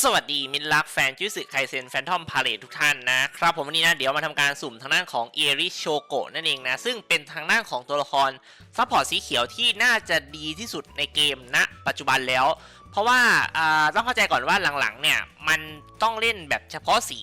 สวัสดีมิตรักแฟนจิสึไคเซนแฟนทอมพาเลททุกท่านนะครับผมวันนี้นะเดี๋ยวมาทำการสุ่มทางด้านของเอริโชโกะนั่นเองนะ ซึ่งเป็นทางด้านของตัวละครซัพพอร์ตสีเขียวที่น่าจะดีที่สุดในเกมณปัจจุบันแล้ว เพราะว่าต้องเข้าใจก่อนว่าหลังๆเนี่ยมันต้องเล่นแบบเฉพาะสี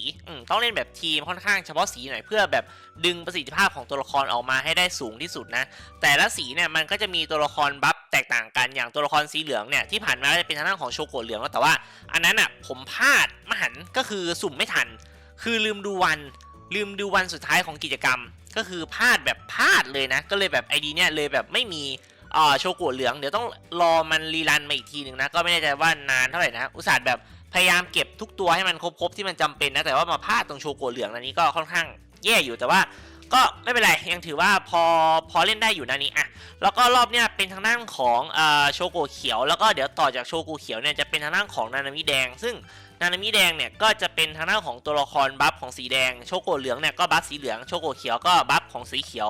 ต้องเล่นแบบทีมค่อนข้างเฉพาะสีหน่อยเพื่อแบบดึงประสิทธิภาพของตัวละครออกมาให้ได้สูงที่สุดนะแต่ละสีเนี่ยมันก็จะมีตัวละครบัฟแตกต่างกันอย่างตัวละครสีเหลืองเนี่ยที่ผ่านมาจะเป็นทางด้านของโชโกะเหลืองแล้วแต่ว่า อันนั้นอะผมพลาดมหันก็คือสุ่มไม่ทัน คือลืมดูวัน ลืมดูวันสุดท้ายของกิจกรรม ก็คือพลาดแบบพลาดเลยนะ ก็เลยแบบไอดีเนี่ยเลยแบบไม่มี อ่อโชกะเหลืองเดี๋ยวต้องรอมันรีรันมาอีกทีหนึ่งนะ ก็ไม่แน่ใจว่านานเท่าไหร่นะ อุตส่าห์แบบพยายามเก็บทุกตัวให้มันครบๆที่มันจำเป็นนะ แต่ว่ามาพลาดตรงโชกะเหลืองอันนี้ก็ค่อนข้างแย่อยู่แต่ว่าก็ไม่เป็นไร ยังถือว่าพอพอเล่นได้อยู่นะนี้อะแล้วก็รอบเนี้ยเป็นทางด้านของอ่อโชโกเขียว แล้วก็เดี๋ยวต่อจากโชโกเขียวเนี่ยจะเป็นทางด้านของนานามิแดง ซึ่ง นานามิแดงเนี่ยก็จะเป็นทางด้านของตัวละครบัฟของสีแดง โชโกเหลืองเนี่ยก็บัฟสีเหลือง โชโกเขียวก็บัฟของสีเขียว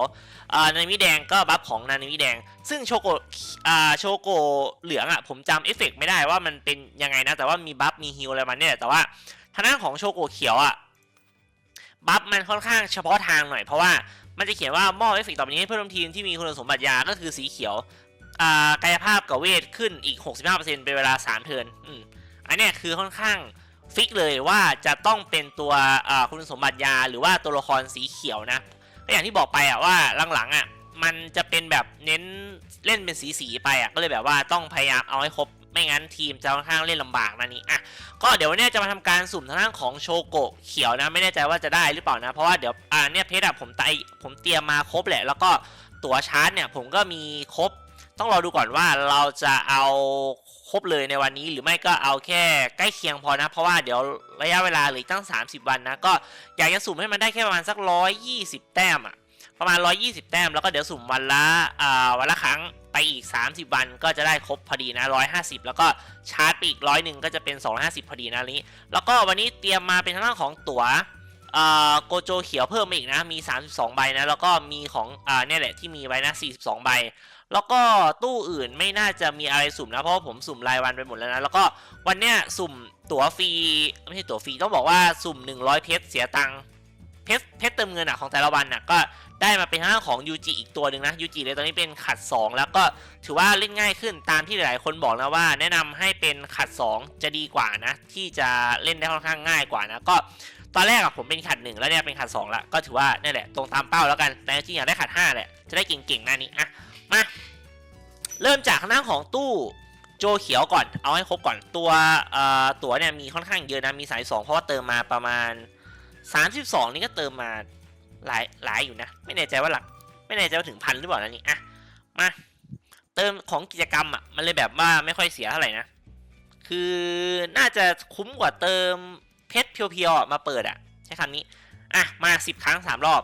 นานามิแดงก็บัฟของนานามิแดง ซึ่งโชโกอ่าโชโกเหลืองอะผมจำเอฟเฟกต์ไม่ได้ว่ามันเป็นยังไงนะ แต่ว่ามีบัฟมีฮิลอะไรมันเนี่ยแต่ว่าทางด้านของโชโกเขียวอะบัฟมันค่อนข้างเฉพาะทางหน่อยเพราะว่ามันจะเขียนว่ามอบเอฟเฟกต์ต่อไปนี้ให้เพื่อนร่วมทีมที่มีคุณสมบัติยาก็คือสีเขียวกายภาพกับเวทขึ้นอีก 65%เป็นเวลา 3 เทิร์นอันนี้คือค่อนข้าง ฟิกเลยว่าจะต้องเป็นตัวคุณสมบัติยาหรือว่าตัวละครสีเขียวนะก็อย่างที่บอกไปอะว่าหลังๆอะมันจะเป็นแบบเน้นเล่นเป็นสีๆไปอะก็เลยแบบว่าต้องพยายามเอาให้ครบไม่งั้นทีมจะค่อนข้างเล่นลำบากนะนี่อะก็เดี๋ยววันนี้จะมาทำการสุ่มทางด้านของโชโกะเขียวนะ ไม่แน่ใจว่าจะได้หรือเปล่านะ เพราะว่าเดี๋ยวอ่าเนี่ยเพชรอะผมไตผมเตรียมมาครบแหละ แล้วก็ตั๋วชาร์จเนี่ยผมก็มีครบ ต้องรอดูก่อนว่าเราจะเอา ครบเลยในวันนี้หรือไม่ก็เอาแค่ใกล้เคียงพอนะ เพราะว่าเดี๋ยวระยะเวลาเหลือตั้ง 30 วันนะ ก็อยากจะสุ่มให้มันได้แค่ประมาณสัก 120 แต้มอะประมาณ 120 แต้มแล้วก็เดี๋ยวสุ่มวันละอ่าวันละครั้งไปอีก 30 วันก็จะได้ครบพอดีนะ 150 แล้วก็ชาร์จไปอีกร้อยหนึ่งก็จะเป็น 250 พอดีนะนี้ แล้วก็วันนี้เตรียมมาเป็นทางด้านของตั๋วโกโจเขียวเพิ่มมาอีกนะ มี 32 ใบนะ แล้วก็มีของอเนี่ยแหละที่มีไว้นะ 42 ใบ แล้วก็ตู้อื่นไม่น่าจะมีอะไรสุ่มนะเพราะผมสุ่มรายวันไปหมดแล้วนะแล้วก็วันเนี้ยสุ่มตั๋วฟรีไม่ใช่ตั๋วฟรีต้องบอกว่าสุ่ม 100 เพชรเสียตังค์เพชรเพชรเติมเงินอะของแต่ละวันอะก็ได้มาเป็นทางด้าของยูจิอีกตัวหนึ่งนะยูจิเลยตอนนี้เป็นขัด 2 แล้วก็ถือว่าเล่นง่ายขึ้นตามที่หลายๆคนบอกนะว่า แนะนำให้เป็นขัด 2 จะดีกว่านะ ที่จะเล่นได้ค่อนข้างง่ายกว่านะก็ตอนแรกอะผมเป็นขัดหนึ่งแล้วเนี่ยเป็นขัดสองละก็ถือว่านี่แหละตรงตามเป้าแล้วกันแต่จริงอยากได้ขัดห้าแหละจะได้เก่งๆหน้านี้อะ มาเริ่มจากข้างหน้าของตู้โจเขียวก่อน เอาให้ครบก่อนตัวตัวเนี่ยมีค่อนข้างเยอะนะ มีสาย2เพราะว่าเติมมาประมาณ 32 นี่ก็เติมมาหลายหลายอยู่นะ ไม่แน่ใจว่าหลัก ไม่แน่ใจว่าถึงพันหรือเปล่านะนี่อะมาเติมของกิจกรรมอะมันเลยแบบว่าไม่ค่อยเสียเท่าไหร่นะ คือน่าจะคุ้มกว่าเติมเพชรเพียวๆมาเปิดอะใช้คำนี้อะมา 10 ครั้ง 3 รอบ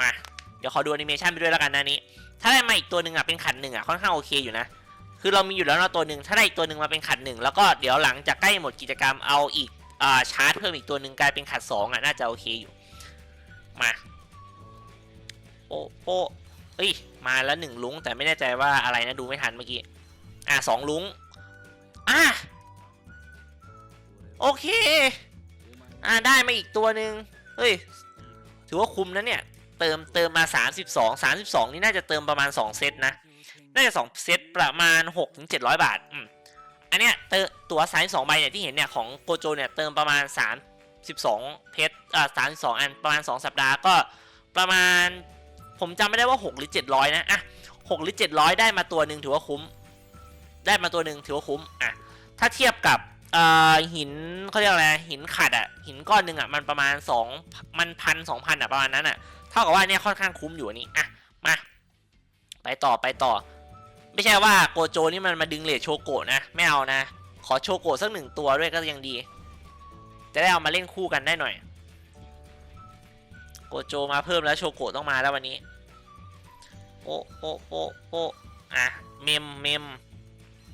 มา เดี๋ยวขอดูแอนิเมชันไปด้วยแล้วกันนะนี้ ถ้าได้มาอีกตัวหนึ่งอะเป็นขันหนึ่งอะค่อนข้างโอเคอยู่นะคือเรามีอยู่แล้วเนาะตัวหนึ่งถ้าได้อีกตัวหนึ่งมาเป็นขันหนึ่งแล้วก็เดี๋ยวหลังจากใกล้หมดกิจกรรมเอาอีกอ่าชาร์จเพิ่มอีกตัวหนึ่งกลายเป็นขัดสองอะน่าจะโอเคอยู่มาโอ้โอ้เอ้ยมาแล้วหนึ่งลุงแต่ไม่แน่ใจว่าอะไรนะดูไม่ทันเมื่อกี้อะสองลุงอะโอเคอะได้มาอีกตัวหนึ่งเฮ้ยถือว่าคุ้มนะเนี่ย เติมเติมมา 32 32 นี่น่าจะเติมประมาณ 2 เซตนะ น่าจะ 2 เซตประมาณ6ถึง700 บาทอืมอันเนี้ยเตอตัวสาย2ใบเนี่ยที่เห็นเนี่ยของโกโจเนี่ยเติมประมาณ 32 เพชรอ่า32อันประมาณ 2 สัปดาห์ก็ประมาณ ผมจำไม่ได้ว่า 6 หรือ 700 นะอะ6หรือ 700 ได้มาตัวหนึ่งถือว่าคุ้ม ได้มาตัวหนึ่งถือว่าคุ้มอะถ้าเทียบกับ เอ่อหินเขาเรียกอะไรหินขัดอะหินก้อนหนึ่งอะมันประมาณ2มันพันสองพันอะประมาณนั้นอะเท่ากับว่าเนี่ยค่อนข้างคุ้มอยู่อันนี้อะมาไปต่อไปต่อ ไม่ใช่ว่าโกโจนี่มันมาดึงเลทโชโกะนะไม่เอานะ ขอโชโกะสักหนึ่งตัวด้วยก็ยังดี จะได้เอามาเล่นคู่กันได้หน่อย โกโจมาเพิ่มแล้วโชโกะต้องมาแล้ววันนี้ โอ้โอ้โอ้โอ้อะเมมเมม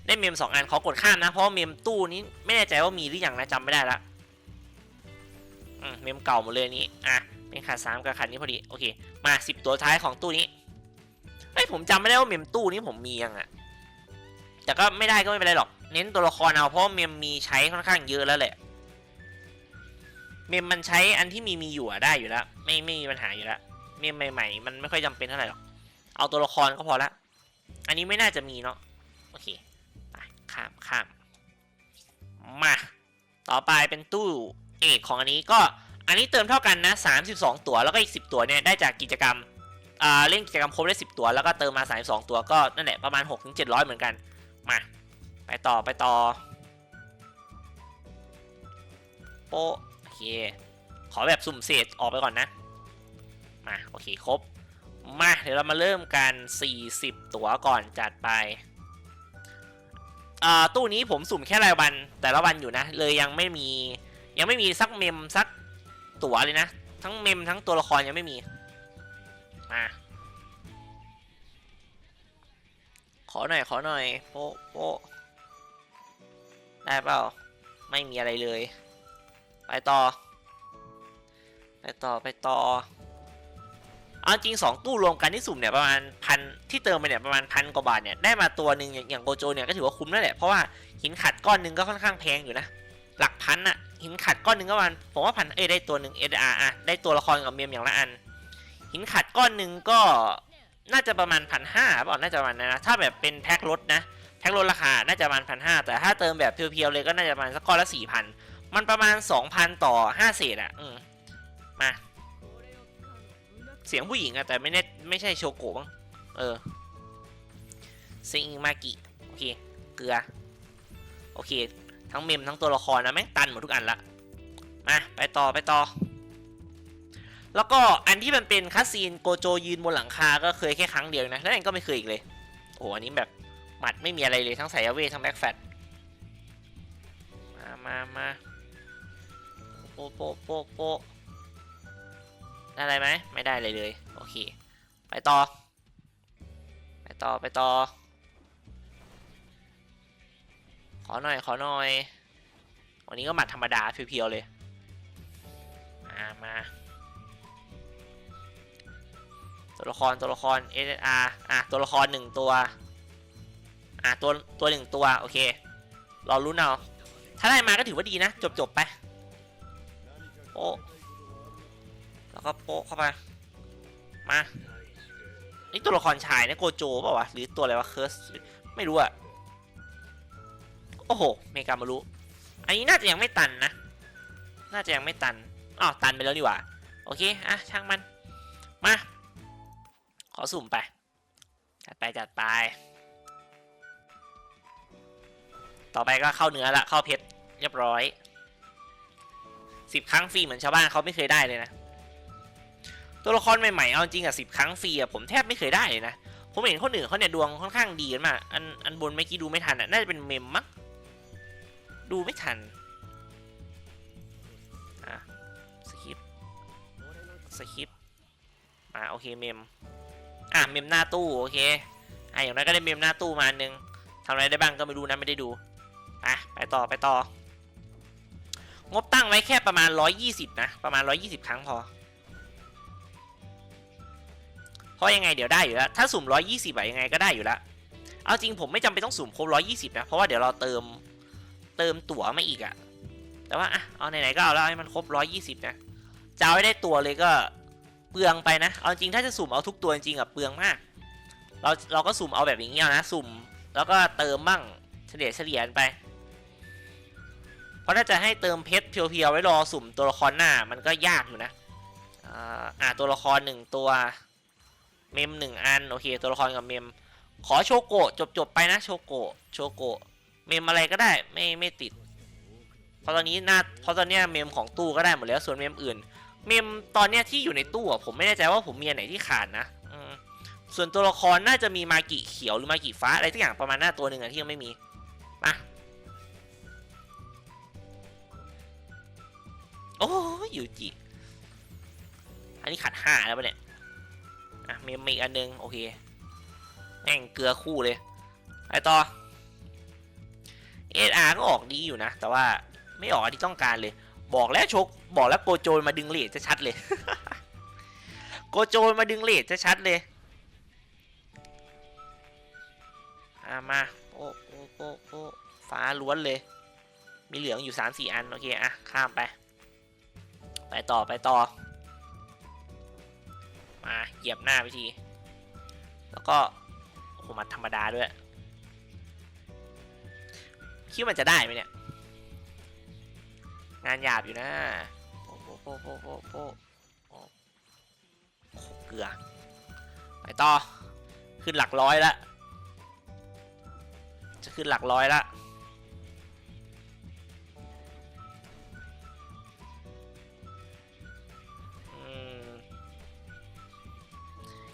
ได้เมมสองอันขอกดข้ามนะ เพราะเมมตู้นี้ไม่แน่ใจว่ามีหรือยังนะจำไม่ได้ละอืมเมมเก่าหมดเลยนี้อะเป็นขาดสามกับขาดนี้พอดีโอเค มาสิบตัวท้ายของตู้นี้เฮ้ยผมจำไม่ได้ว่าเมมตู้นี้ผมมียังอะแต่ก็ไม่ได้ก็ไม่เป็นไรหรอก เน้นตัวละครเอาเพราะเมมมีใช้ค่อนข้างเยอะแล้วแหละ เมมมันใช้อันที่มีมีอยู่อะได้อยู่แล้ว ไม่ไม่มีปัญหาอยู่แล้วเมมใหม่ ๆ มันไม่ค่อยจำเป็นเท่าไหร่หรอก เอาตัวละครก็พอละ อันนี้ไม่น่าจะมีเนาะโอเค ข้ามข้ามมา ต่อไปเป็นตู้เอกของอันนี้ก็อันนี้เติมเท่ากันนะ 32 ตัวแล้วก็อีก 10 ตัวเนี่ยได้จากกิจกรรมเล่นกิจกรรมครบได้ 10 ตัว แล้วก็เติมมา 32 ตัวก็นั่นแหละประมาณ 6-700 เหมือนกัน มา ไปต่อไปต่อ โปโอเค ขอแบบสุ่มเศษออกไปก่อนนะ มา โอเค ครบ มา เดี๋ยวเรามาเริ่มกัน 40 ตัวก่อนจัดไป ตู้นี้ผมสุ่มแค่รายวันแต่ละวันอยู่นะ เลยยังไม่มี ยังไม่มีสักเมมสักตั๋วเลยนะ ทั้งเมมทั้งตัวละครยังไม่มีมาขอหน่อยขอหน่อยโปะโปได้เปล่าไม่มีอะไรเลย ไปต่อ ไปต่อไปต่อ เอาจริงสองตู้รวมกันที่สุ่มเนี่ยประมาณพันที่เติมไปเนี่ยประมาณพันกว่าบาทเนี่ยได้มาตัวหนึ่งอย่างโกโจเนี่ยก็ถือว่าคุ้มแล้วแหละเพราะว่าหินขัดก้อนหนึ่งก็ค่อนข้างแพงอยู่นะหลักพันอะหินขัดก้อนหนึ่งก็ประมาณผมว่าพันเอ้ได้ตัวหนึ่งเอดอาอะได้ตัวละครกับเมียมอย่างละอัน หินขัดก้อนหนึ่งก็น่าจะประมาณพันห้าเปล่าน่าจะประมาณนั้นนะถ้าแบบเป็นแพ็คลดนะแพ็คลดราคาน่าจะประมาณพันห้าแต่ถ้าเติมแบบเพียวๆเลยก็น่าจะประมาณสักก้อนละสี่พันมันประมาณสองพันต่อห้าเศษอะอืมมา เสียงผู้หญิงอะแต่ไม่แน่ไม่ใช่โชโกะบ้างเออซิงมากิโอเค เกลือ โอเค ทั้งเมมทั้งตัวละครนะแม่งตันหมดทุกอันละ มา ไปต่อไปต่อ แล้วก็อันที่มันเป็นคัสซีนโกโจยืนบนหลังคา ก็เคยแค่ครั้งเดียวนะแล้วอันก็ไม่เคยอีกเลย โอ้อันนี้แบบหมัดไม่มีอะไรเลยทั้งสายเวททั้งแบ็คแฟตมามามาโปโปโปโป ได้อะไรไหมไม่ได้เลยเลย โอเค ไปต่อ ไปต่อไปต่อ ขอหน่อยขอหน่อย วันนี้ก็หมัดธรรมดาเพียวๆเลยมามาตัวละครตัวละคร SR อะตัวละครหนึ่งตัว อะตัวตัวหนึ่งตัว โอเครอรุ้นเอาถ้าได้มาก็ถือว่าดีนะ จบจบไป โอ้ แล้วก็โปะเข้าไป มา นี่ตัวละครชายนะโกโจเปล่าวะ หรือตัวอะไรวะเคิร์ส ไม่รู้อะโอ้โห เมกามารุอันนี้น่าจะยังไม่ตันนะ น่าจะยังไม่ตันอ้าวตันไปแล้วนี่หว่า โอเค อะ ช่างมัน มา ขอสุ่มไป จัดไปจัดไป ต่อไปก็เข้าเนื้อละ เข้าเพชร เรียบร้อยสิบครั้งฟรีเหมือนชาวบ้านเขาไม่เคยได้เลยนะ ตัวละครใหม่ๆ เอาจริงอะสิบครั้งฟรีอะผมแทบไม่เคยได้เลยนะ ผมเห็นคนอื่นเขาเนี่ยดวงค่อนข้างดีกันมาก อันอันบนเมื่อกี้ดูไม่ทันอะน่าจะเป็นเมมมั้งดูไม่ทันอะสคริปสคริปอะโอเคเมมอะเมมหน้าตู้โอเคอะอย่างไรก็ได้เมมหน้าตู้มาอันนึงทำอะไรได้บ้างก็ไม่รู้นะไม่ได้ดูอะไปต่อไปต่องบตั้งไว้แค่ประมาณ 120 นะ ประมาณ 120 ครั้งพอ เพราะยังไงเดี๋ยวได้อยู่แล้วถ้าสุ่ม 120อะยังไงก็ได้อยู่แล้วเอาจริงผมไม่จำเป็นต้องสุ่มครบ120 นะ เพราะว่าเดี๋ยวเราเติมเติมตั๋วมาอีกอะแต่ว่าอะเอาไหนๆก็เอาแล้วให้มันครบ 120 นะจะเอาให้ได้ตัวเลยก็เปลืองไปนะ เอาจริงถ้าจะสุ่มเอาทุกตัวจริงๆอะเปลืองมาก เราเราก็สุ่มเอาแบบอย่างเงี้ยนะ สุ่มแล้วก็เติมบ้างเฉลี่ยเฉลี่ยไป เพราะถ้าจะให้เติมเพชรเพียวๆไว้รอสุ่มตัวละครหน้ามันก็ยากอยู่นะ อ่าตัวละครหนึ่งตัว เมมหนึ่งอัน โอเค ตัวละครกับเมม ขอโชโกะจบจบๆไปนะโชโกะโชโกะเมมอะไรก็ได้ไม่ไม่ติด เพราะตอนนี้หน้าเพราะตอนเนี้ยเมมของตู้ก็ได้หมดแล้วส่วนเมมอื่น เมมตอนเนี้ยที่อยู่ในตู้อะผมไม่แน่ใจว่าผมมีอันไหนที่ขาดนะส่วนตัวละครน่าจะมีมากิเขียวหรือมากิฟ้าอะไรทุกอย่างประมาณหน้าตัวหนึ่งอะที่ยังไม่มีมาโอ้ยยูจิอันนี้ขัดห้าแล้วปะเนี่ย อะมีมีอีกอันนึงโอเคแม่งเกลือคู่เลยไปต่อเออาร์ก็ออกดีอยู่นะ แต่ว่าไม่ออกที่ต้องการเลย บอกแล้วชก บอกแล้วโกโจนมาดึงเลทจะชัดเลย โกโจนมาดึงเลทจะชัดเลยอะมาโปะโปะโปะโปะฟ้าล้วนเลย มีเหลืองอยู่สามสี่อัน โอเค อะ ข้ามไป ไปต่อไปต่อ มาเหยียบหน้าไปที แล้วก็โอ้โหมันธรรมดาด้วย คิดว่ามันจะได้ไหมเนี่ย งานหยาบอยู่นะโอ้โหโอ้โหโอ้โเกลือ ไปต่อ ขึ้นหลักร้อยละ จะขึ้นหลักร้อยละ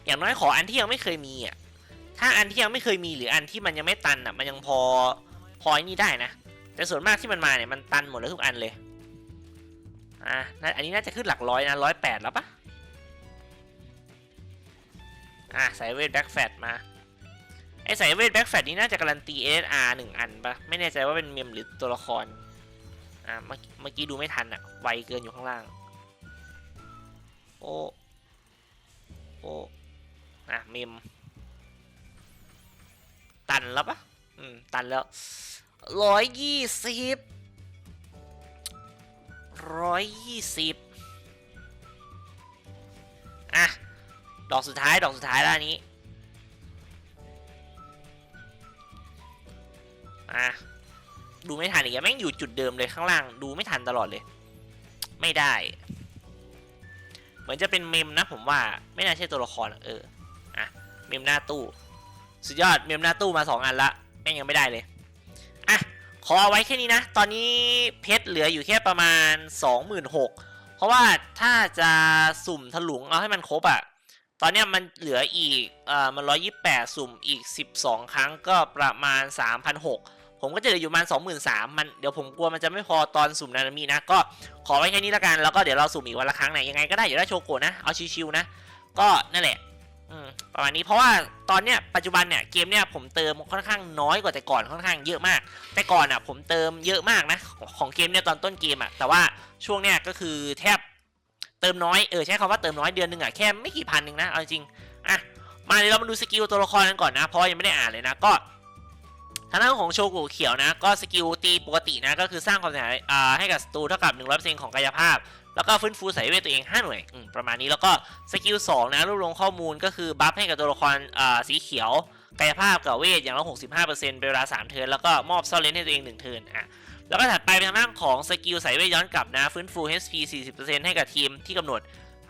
อย่างน้อยขออันที่ยังไม่เคยมีอะถ้าอันที่ยังไม่เคยมีหรืออันที่มันยังไม่ตันอะมันยังพอพอไอ้นี่ได้นะ แต่ส่วนมากที่มันมาเนี่ยมันตันหมดแล้วทุกอันเลยอะอันนี้น่าจะขึ้นหลักร้อยนะร้อยแปดแล้วปะอะใส่เวทแบ็กแฟตมาไอใส่เวทแบ็กแฟตนี้น่าจะการันตี SR หนึ่งอันปะไม่แน่ใจว่าเป็นเมมหรือตัวละครอะเมื่อเมื่อกี้ดูไม่ทันอะไวเกินอยู่ข้างล่างโอ้โอ้ อะเมมตันแล้วปะอืม ตันแล้วร้อยยี่สิบร้อยยี่สิบอะ ดอกสุดท้าย ดอกสุดท้ายแล้วอันนี้ อะ ดูไม่ทันอีกแม่งอยู่จุดเดิมเลยข้างล่าง ดูไม่ทันตลอดเลย ไม่ได้ เหมือนจะเป็นเมมนะผมว่า ไม่น่าใช่ตัวละคร เออ เมมหน้าตู้ สุดยอดเมมหน้าตู้มาสองอันละแม่งยังไม่ได้เลย อะ ขอเอาไว้แค่นี้นะ ตอนนี้เพชรเหลืออยู่แค่ประมาณ 26,000เพราะว่าถ้าจะสุ่มถลุงเอาให้มันครบอะตอนนี้มันเหลืออีกเอ่อมัน 128 สุ่มอีก 12 ครั้งก็ประมาณ 3,600 ผมก็จะเหลืออยู่ประมาณ23,000มันเดี๋ยวผมกลัวมันจะไม่พอตอนสุ่มนานามีนะ ก็ขอไว้แค่นี้ละกันแล้วก็เดี๋ยวเราสุ่มอีกวันละครั้งไหนยังไงก็ได้อย่าได้โชโกะนะเอาชิวๆนะ ก็นั่นแหละ ประมาณนี้เพราะว่าตอนเนี้ยปัจจุบันเนี่ยเกมเนี่ยผมเติมค่อนข้างน้อยกว่าแต่ก่อนค่อนข้างเยอะมาก แต่ก่อนอะผมเติมเยอะมากนะของเกมเนี่ยตอนต้นเกมอะแต่ว่าช่วงเนี้ยก็คือแทบเติมน้อยเออใช้คำว่าเติมน้อยเดือนหนึ่งอะแค่ไม่กี่พันเองนะเอาจริงอะมาเดี๋ยวเรามาดูสกิลตัวละครกันก่อนนะเพราะยังไม่ได้อ่านเลยนะก็ทางด้านของโชกุเขียวนะ ก็สกิลตีปกตินะก็คือสร้างความเสียหายอ่าให้กับศัตรูเท่ากับ100%ของกายภาพ แล้วก็ฟื้นฟูสายเวทตัวเอง 5 หน่วยประมาณนี้แล้วก็สกิล2นะรวบรวมข้อมูลก็คือบัฟให้กับตัวละครสีเขียวกายภาพกับเวทอย่างละ65%เป็นเวลา 3 เทิร์นแล้วก็มอบซ่อนเลนให้ตัวเอง 1 เทิร์นอะแล้วก็ถัดไปเป็นทางด้านของสกิลสายเวทย้อนกลับนะฟื้นฟู HP 40%ให้กับทีมที่กำหนด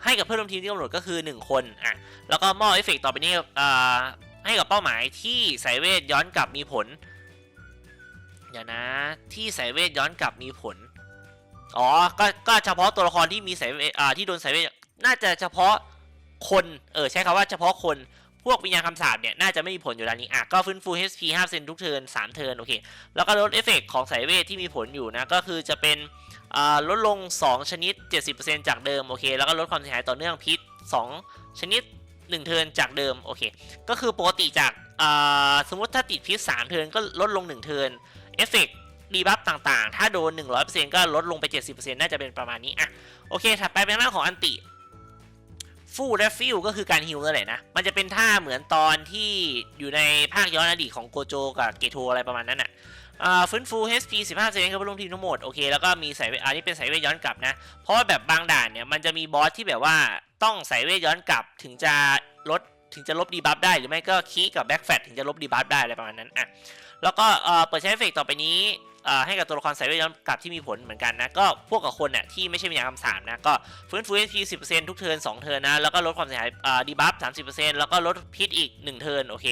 ให้กับเพื่อนร่วมทีมที่กำหนดก็คือ 1 คนอะแล้วก็มอบเอฟเฟกต์ต่อไปนี้ให้กับเป้าหมายที่สายเวทย้อนกลับมีผลเดี๋ยวนะที่สายเวทย้อนกลับมีผล อ๋อ ก็ก็เฉพาะตัวละครที่มีสายเวทอ่าที่โดนสายเวทน่าจะเฉพาะคน เออใช้คำว่าเฉพาะคน พวกวิญญาณคำสาปเนี่ยน่าจะไม่มีผลอยู่แล้วนี้ อะก็ฟื้นฟู HP 5เซนทุกเทิร์น3เทิร์นโอเค แล้วก็ลดเอฟเฟกต์ของสายเวทที่มีผลอยู่นะ ก็คือจะเป็นอ่าลดลง 2 ชนิด 70%จากเดิมโอเค แล้วก็ลดความเสียหายต่อเนื่องพิษ 2 ชนิด 1 เทิร์นจากเดิมโอเค ก็คือปกติจากอ่าสมมติถ้าติดพิษ 3 เทิร์นก็ลดลง 1 เทิร์นเอฟเฟกต์ ดีบัฟต่างๆ ถ้าโดน 100%ก็ลดลงไป 70%น่าจะเป็นประมาณนี้อะโอเค ถัดไปเป็นหน้านของอันติฟูและฟิลก็คือการฮิลนั่นแหละนะ มันจะเป็นท่าเหมือนตอนที่อยู่ในภาคย้อนอดีตของโกโจกับเกโทอะไรประมาณนั้นอะฟื้นฟู HP 15%กับรวมทีมทั้งหมด โอเค แล้วก็มีสายเวทอันนี้เป็นสายเวทย้อนกลับนะ เพราะว่าแบบบางด่านเนี่ย มันจะมีบอสที่แบบว่าต้องสายเวทย้อนกลับถึงจะลดถึงจะลบดีบัฟได้หรือไม่ก็คีย์กับแบ็กแฟตถึงจะลบดีบัฟได้อะไรประมาณนั้นอะแล้วก็เปิดใช้เอฟเฟกต่อไปนี้ ให้กับตัวละครสายเวทย้อนกลับที่มีผลเหมือนกันนะ ก็พวกกับคนเนี่ยที่ไม่ใช่วิญญาณคำสามนะก็ฟื้นฟู HP 10%ทุกเทิร์น2เทิร์นนะแล้วก็ลดความเสียหายอ่าดีบัฟ30%แล้วก็ลดพิษอีก1เทิร์นโอเค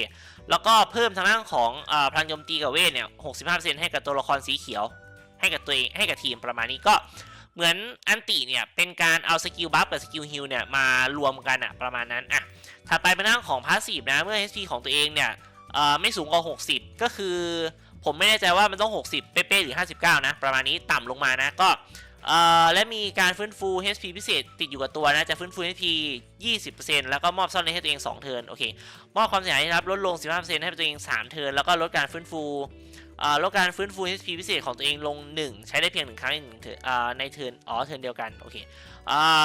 แล้วก็เพิ่มทางด้านของอพลังโจมตีกับเวทเนี่ย65%ให้กับตัวละครสีเขียว ให้กับตัวเองให้กับทีมประมาณนี้ก็เหมือนอันติเนี่ยเป็นการเอาสกิลบัฟกับสกิลฮิลเนี่ยมารวมกันอะประมาณนั้นอะถัดไปเป็นทางด้านของพาสซีฟนะเมื่อ HP ของตัวเองเนี่ยไม่สูงกว่า 60 ก็คือ ผมไม่แน่ใจว่ามันต้อง 60 เป๊ะๆหรือ 59 นะ ประมาณนี้ต่ำลงมานะก็และมีการฟื้นฟู HP พิเศษติดอยู่กับตัวนะ จะฟื้นฟู HP 20%แล้วก็มอบซ่อนเลนให้ตัวเอง 2 เทิร์น โอเค มอบความเสียหายนะครับลดลง 15%ให้ตัวเอง 3 เทิร์น แล้วก็ลดการฟื้นฟูลดการฟื้นฟู HP พิเศษของตัวเองลง 1 ใช้ได้เพียง 1 ครั้งในหนึ่งเทิร์นในเทิร์น อ๋อ เทิร์นเดียวกัน โอเค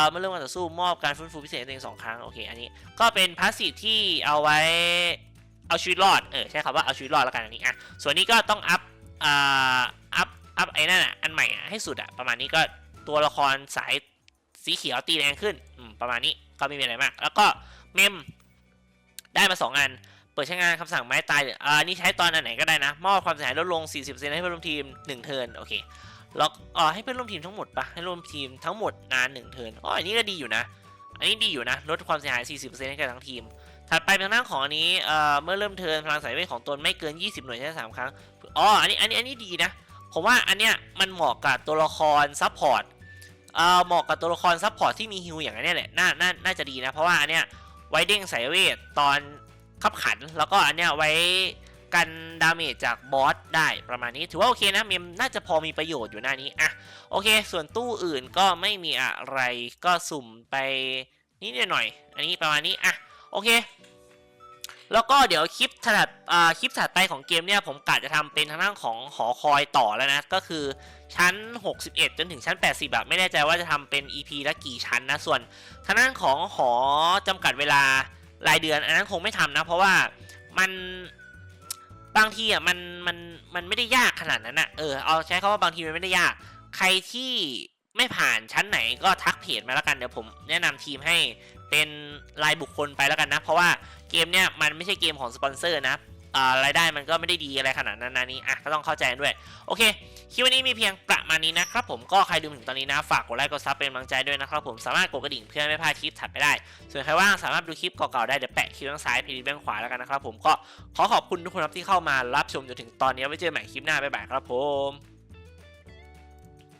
เมื่อเริ่มการต่อสู้มอบการฟื้นฟูพิเศษให้ตัวเองสองครั้ง โอเค อันนี้ก็เป็นพาสซีฟที่เอาไว้ เอาชีวิตรอด เออใช้คำว่าเอาชีวิตรอดแล้วกันอันนี้อะ ส่วนนี้ก็ต้องอัพอ่าอัพ อัพไอ้นั่นอะ อันใหม่อะให้สุดอะ ประมาณนี้ก็ตัวละครสายสีเขียวตีแรงขึ้น อืม ประมาณนี้ก็ไม่มีอะไรมาก แล้วก็เมมได้มาสองอัน เปิดใช้งานคำสั่งไม้ตายอ่านี่ใช้ตอนอันไหนก็ได้นะ มอบความเสียหายลดลง 40%ให้เพื่อนร่วมทีม 1 เทิร์น โอเค แล้วอ่าให้เพื่อนร่วมทีมทั้งหมดปะให้ร่วมทีมทั้งหมดนาน 1 เทิร์น อ๋อ อันนี้ก็ดีอยู่นะ อันนี้ดีอยู่นะ ลดความเสียหาย 40%ให้กับทั้งทีม ถัดไปเป็นทางด้าของอันนี้เอ่อเมื่อเริ่มเทินพลังสายเวทของตนไม่เกิน 20 หน่วยใช้สามครั้งอ๋ออันนี้อันนี้อันนี้ดีนะผมว่าอันเนี้ยมันเหมาะกับตัวละครซัพพอร์ตเอ่อเหมาะกับตัวละครซัพพอร์ตที่มีฮิวอย่างนี้นแหละน่าน่าน่าจะดีนะ เพราะว่าอันเนี้ยไว้เด้งสายเวทตอนขับขัน แล้วก็อันเนี้ยไว้กันดาเมจจากบอสได้ประมาณนี้ ถือว่าโอเคนะเมมน่าจะพอมีประโยชน์อยู่หน้านี้อะโอเค ส่วนตู้อื่นก็ไม่มีอะไรก็สุ่มไปนิดหน่อย อันนี้ประมาณนี้อะ โอเค แล้วก็เดี๋ยวคลิปถัดอ่าคลิปถัดไปของเกมเนี่ยผมกะจะทำเป็นทางด้านของหอคอยต่อแล้วนะ ก็คือชั้น 61 จนถึงชั้น 80แบบไม่แน่ใจว่าจะทำเป็น EP ละกี่ชั้นนะ ส่วนทางด้านของหอจำกัดเวลารายเดือนอันนั้นคงไม่ทำนะ เพราะว่ามันบางทีอะมันมันมันไม่ได้ยากขนาดนั้นอะเออเอาใช้คำว่าบางทีมันไม่ได้ยาก ใครที่ ไม่ผ่านชั้นไหนก็ทักเพจมาแล้วกันเดี๋ยวผมแนะนำทีมให้เป็นรายบุคคลไปแล้วกันนะ เพราะว่าเกมเนี่ยมันไม่ใช่เกมของสปอนเซอร์นะรายได้มันก็ไม่ได้ดีอะไรขนาดนั้นนะนี่อะก็ต้องเข้าใจด้วย โอเคคลิปวันนี้มีเพียงประมาณนี้นะครับผมก็ใครดูถึงตอนนี้นะ ฝากกดไลค์กดซับเป็นกำลังใจด้วยนะครับผมสามารถกดกระดิ่งเพื่อไม่พลาดคลิปถัดไปได้ ส่วนใครว่างสามารถดูคลิปเก่าๆได้เดี๋ยวแปะคลิปด้านซ้ายเพจด้านขวาแล้วกันนะครับผมก็ขอขอบคุณทุกคนครับที่เข้ามารับชมจนถึงตอนนี้ไว้เจอใหม่คลิปหน้าบ๊ายบายครับผม